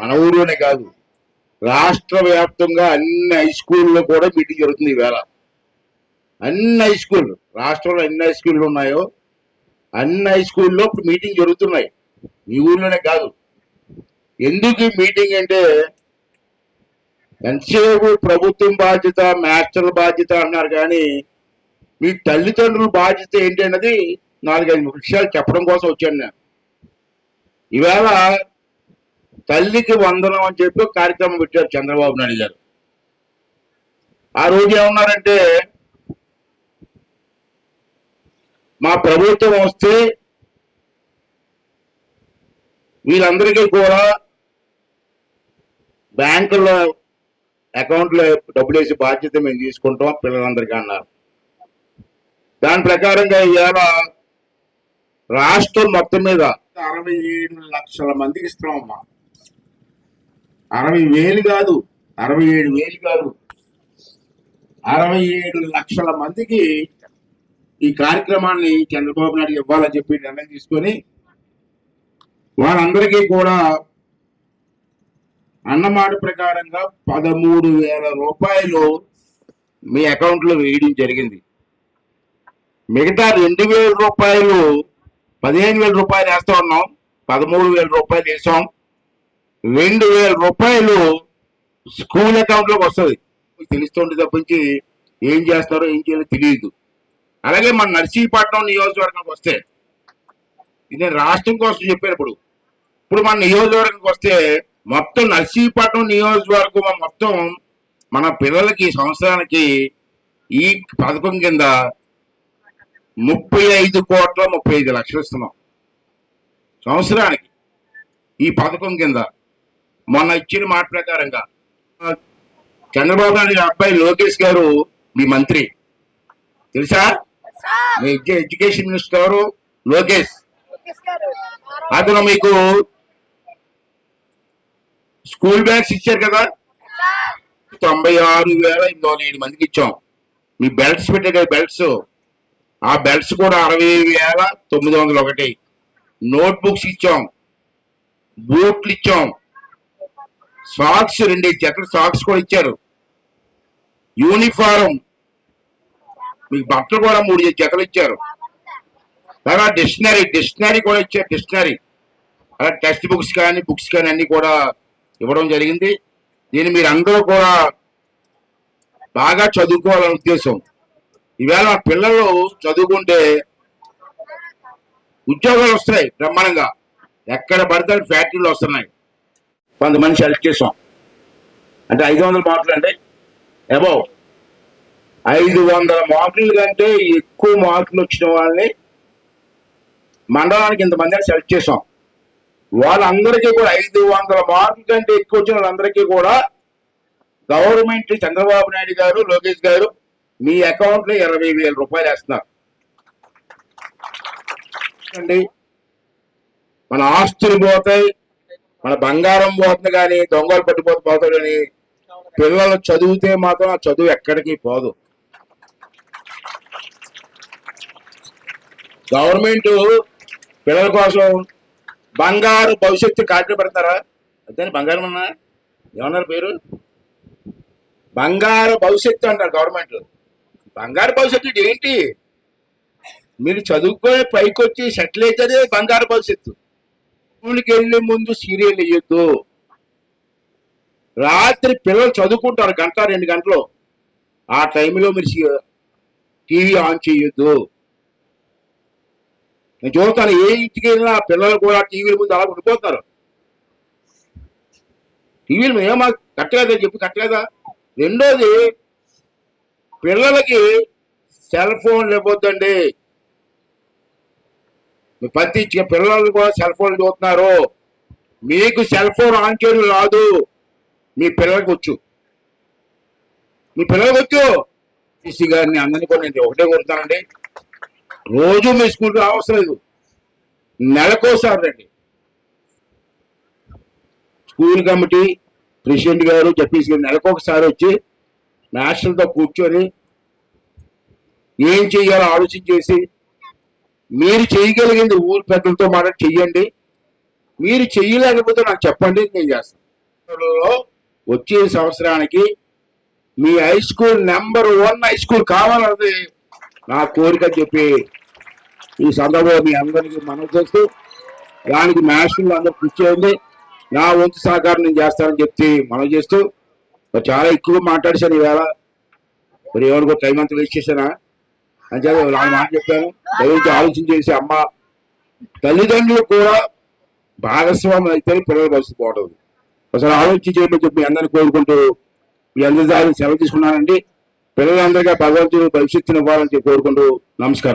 మన ఊరిలోనే కాదు. రాష్ట్ర వ్యాప్తంగా అన్ని హై స్కూల్లో కూడా మీటింగ్ జరుగుతుంది ఈవేళ. అన్ని హై స్కూల్ రాష్ట్రంలో ఎన్ని హై స్కూళ్ళు ఉన్నాయో అన్ని హై స్కూల్లో ఇప్పుడు మీటింగ్ జరుగుతున్నాయి. మీ ఊర్లోనే కాదు. ఎందుకు ఈ మీటింగ్ అంటే ఎంతసేపు ప్రభుత్వం బాధ్యత మాస్టర్ల బాధ్యత అన్నారు కానీ మీ తల్లిదండ్రుల బాధ్యత ఏంటి అన్నది నాలుగైదు విషయాలు చెప్పడం కోసం వచ్చాను నేను. ఈవేళ తల్లికి వందనం అని చెప్పి కార్యక్రమం పెట్టారు చంద్రబాబు నాయుడు గారు. ఆ రోజు ఏమన్నారంటే మా ప్రభుత్వం వస్తే వీళ్ళందరికీ కూడా బ్యాంకుల్లో అకౌంట్లో డబ్బులు వేసి బాధ్యత మేము తీసుకుంటాం పిల్లలందరికీ అన్నారు. దాని ప్రకారంగా ఇవాళ రాష్ట్రం మొత్తం మీద అరవై ఏడు లక్షల మందికి ఇస్తామమ్మా అరవై వేలు కాదు అరవై ఏడు వేలు కాదు. అరవై ఏడు లక్షల మందికి ఈ కార్యక్రమాన్ని చంద్రబాబు నాయుడు ఇవ్వాలని చెప్పి నిర్ణయం తీసుకొని వారందరికీ కూడా అన్నమాట ప్రకారంగా పదమూడు వేల రూపాయలు మీ అకౌంట్లో వేయడం జరిగింది. మిగతా రెండు వేల రూపాయలు పదిహేను వేల రూపాయలు వేస్తా ఉన్నాం. పదమూడు వేల రూపాయలు వేసాం. రెండు వేల రూపాయలు స్కూల్ అకౌంట్లోకి వస్తుంది. తెలుస్తుంది తప్పించి ఏం చేస్తారో ఏం చేయాలో తెలియదు. అలాగే మన నర్సీపట్నం నియోజకవర్గానికి వస్తే ఇది రాష్ట్రం కోసం చెప్పాను ఇప్పుడు ఇప్పుడు మన నియోజకవర్గానికి వస్తే మొత్తం నర్సీపట్నం నియోజకవర్గం మొత్తం మన పిల్లలకి సంవత్సరానికి ఈ పథకం కింద ముప్పై ఐదు కోట్ల ముప్పై ఐదు లక్షలు ఇస్తున్నాం. సంవత్సరానికి ఈ పథకం కింద మొన్న ఇచ్చిన మాట ప్రకారంగా చంద్రబాబు నాయుడు గారి అబ్బాయి లోకేష్ గారు మీ మంత్రి. తెలుసా? మీ ఎడ్యు- ఎడ్యుకేషన్ మినిస్టర్ గారు లోకేష్. అతను మీకు స్కూల్ బ్యాగ్స్ ఇచ్చారు కదా? తొంభై ఆరు వేల ఎనిమిది వందల ఏడు మందికి ఇచ్చాం. మీ బెల్ట్స్ పెట్టే కదా బెల్ట్స్? ఆ బెల్ట్స్ కూడా అరవై వేల తొమ్మిది వందల ఒకటి. నోట్ బుక్స్ ఇచ్చాం. బూట్లు ఇచ్చాం. సాక్స్ రెండు జతలు సాక్స్ కూడా ఇచ్చారు. యూనిఫారం మీకు బట్టలు కూడా మూడు జతలు ఇచ్చారు. తర్వాత డిక్షనరీ డిక్షనరీ కూడా ఇచ్చారు డిక్షనరీ అలా టెక్స్ట్ బుక్స్ కానీ బుక్స్ కానీ అన్ని కూడా ఇవ్వడం జరిగింది. దీన్ని మీరు అందరూ కూడా బాగా చదువుకోవాలనే ఉద్దేశం. ఈవేళ మా పిల్లలు చదువుకుంటే ఉద్యోగాలు వస్తున్నాయి బ్రహ్మాండంగా. ఎక్కడ పడితే ఫ్యాక్టరీలు వస్తున్నాయి. కొంతమంది సెలెక్ట్ చేసాం అంటే ఐదు వందల మార్కులు అంటే అబౌవ్. ఐదు వందల మార్కుల కంటే ఎక్కువ మార్కులు వచ్చిన వాళ్ళని మండలానికి ఇంతమందిని సెలెక్ట్ చేసాం వాళ్ళందరికీ కూడా ఐదు వందల మార్కుల కంటే ఎక్కువ వచ్చిన వాళ్ళందరికీ కూడా గవర్నమెంట్ చంద్రబాబు నాయుడు గారు లోకేష్ గారు మీ అకౌంట్లో ఇరవై వేల రూపాయలు వేస్తున్నారు. అండి? మన ఆస్తులు పోతాయి మన బంగారం పోతుంది కానీ దొంగలు పట్టిపోతే పోతాడు కానీ పిల్లలు చదివితే మాత్రం ఆ చదువు ఎక్కడికి పోదు. గవర్నమెంట్ పిల్లల కోసం బంగారు భవిష్యత్తు కాట్లు పెడతారా? అదే బంగారం అన్నా? ఏమన్నారు పేరు? బంగారు భవిష్యత్తు అంటారు గవర్నమెంట్. బంగారు భవిష్యత్తు ఏంటి? మీరు చదువుకొని పైకి వచ్చి సెటిల్ అవుతుంది బంగారు భవిష్యత్తు. స్కూల్కి వెళ్ళే ముందు సీరియల్ వేయొద్దు రాత్రి పిల్లలు చదువుకుంటారు గంట రెండు గంటలు. ఆ టైంలో మీరు టీవీ ఆన్ చేయొద్దు నేను చూస్తాను ఏ ఇంటికి వెళ్ళినా పిల్లలు కూడా టీవీల ముందు అలా ఉండిపోతారు. టీవీలు ఏమా కట్టలేదా? చెప్పి కట్టలేదా? రెండోది పిల్లలకి సెల్ ఫోన్లు ఇవ్వద్దండి. ప్రతి పిల్లలు కూడా సెల్ ఫోన్లు చూస్తున్నారు. మీకు సెల్ ఫోన్ ఆన్ చేయడం రాదు. మీ పిల్లలకి వచ్చు. మీ పిల్లలకి వచ్చు. సిసి గారిని అందరినీ కూడా నేను ఒకటే కొడతానండి రోజు మీ స్కూల్కి అవసరం లేదు. నెలకోసారి రండి. స్కూల్ కమిటీ ప్రెసిడెంట్ గారు జపీస్ గారు నెలకొకసారి వచ్చి మాస్టర్తో కూర్చొని ఏం చేయాలో ఆలోచన చేసి మీరు చేయగలిగింది ఊరు పెద్దలతో మాట చెయ్యండి. మీరు చెయ్యలేకపోతే నాకు చెప్పండి నేను చేస్తాను. వచ్చే సంవత్సరానికి మీ high school number one high school కావాలన్నది నా కోరిక చెప్పి ఈ సందర్భంలో మీ అందరికీ మనం చేస్తూ దానికి మాస్టర్లు అందరూ కృషి చేయండి. నా వంతు సహకారం నేను చేస్తానని చెప్పి మనం చేస్తూ చాలా ఎక్కువ మాట్లాడేశాను ఈవేళ. మరి ఎవరికో టైం అంతా వేస్ట్ చేశానా? అని చెప్పి నాలుగు మాట చెప్పాను దయచేసి ఆలోచన చేసి అమ్మ తల్లిదండ్రులు కూడా భాగస్వామ్యం అయితే పిల్లల భవిష్యత్తు పోవడం అసలు ఆలోచన చేయమని చెప్పి అందరిని కోరుకుంటూ మీ అందరి దారి సెలవు తీసుకున్నానండి. పిల్లలందరికీ భగవంతుడు భవిష్యత్తును ఇవ్వాలని కోరుకుంటూ నమస్కారం.